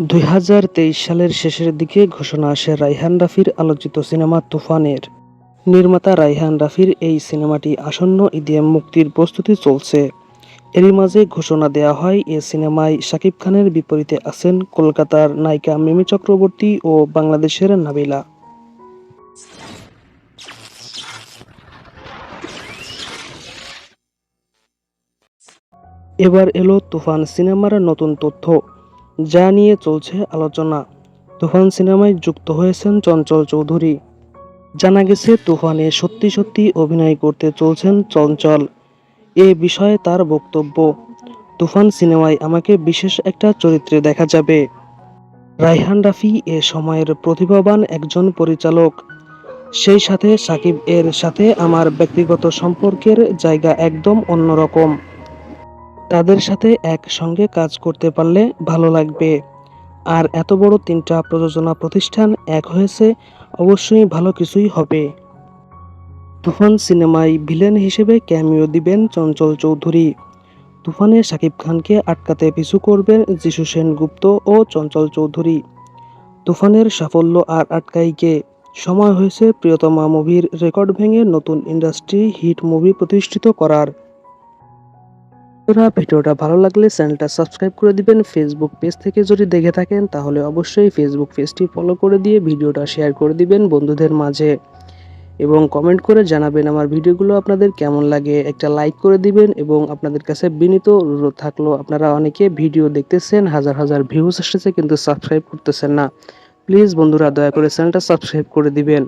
দুই হাজার তেইশ সালের শেষের দিকে ঘোষণা আসে রাইহান রাফির আলোচিত সিনেমা তুফানের। নির্মাতা রাইহান রাফির এই সিনেমাটি আসন্ন ঈদে মুক্তির প্রস্তুতি চলছে। এরই মাঝে ঘোষণা দেয়া হয়, এ সিনেমায় শাকিব খানের বিপরীতে আছেন কলকাতার নায়িকা মিমি চক্রবর্তী ও বাংলাদেশের নাবিলা। এবার এলো তুফান সিনেমার নতুন তথ্য। যা নিয়ে চলছে আলোচনা। তুফান সিনেমায় যুক্ত হয়েছেন চঞ্চল চৌধুরী। জানা গেছে, তুফানে সত্যি সত্যি অভিনয় করতে চলছেন চঞ্চল। এ বিষয়ে তার বক্তব্য, তুফান সিনেমায় আমাকে বিশেষ একটা চরিত্রে দেখা যাবে। রাইহান রাফি এ সময়ের প্রতিভাবান একজন পরিচালক। সেই সাথে সাকিব এর সাথে আমার ব্যক্তিগত সম্পর্কের জায়গা একদম অন্যরকম। তাদের সাথে একসঙ্গে কাজ করতে পারলে ভালো লাগবে। আর এত বড় তিনটা প্রযোজনা প্রতিষ্ঠান এক হয়েছে, অবশ্যই ভালো কিছুই হবে। তুফান সিনেমায় ভিলেন হিসেবে ক্যামিও দিবেন চঞ্চল চৌধুরী। তুফানে শাকিব খানকে আটকাতে পিছু করবেন যিশু সেনগুপ্ত ও চঞ্চল চৌধুরী। তুফানের সাফল্য আর আটকাইকে সময় হয়েছে প্রিয়তমা মুভির রেকর্ড ভেঙে নতুন ইন্ডাস্ট্রি হিট মুভি প্রতিষ্ঠিত করার। বন্ধুরা, ভিডিওটা ভালো লাগলে চ্যানেলটা সাবস্ক্রাইব করে দিবেন। ফেসবুক পেজ থেকে যদি দেখে থাকেন, তাহলে অবশ্যই ফেসবুক পেজটি ফলো করে দিয়ে ভিডিওটা শেয়ার করে দিবেন বন্ধুদের মাঝে। এবং কমেন্ট করে জানাবেন আমার ভিডিওগুলো আপনাদের কেমন লাগে। একটা লাইক করে দিবেন এবং আপনাদের কাছে বিনীত অনুরোধ থাকল, আপনারা অনেকে ভিডিও দেখতেছেন, হাজার হাজার ভিউজ আসতেছে কিন্তু সাবস্ক্রাইব করতেছেন না। প্লিজ বন্ধুরা, দয়া করে চ্যানেলটা সাবস্ক্রাইব করে দিবেন।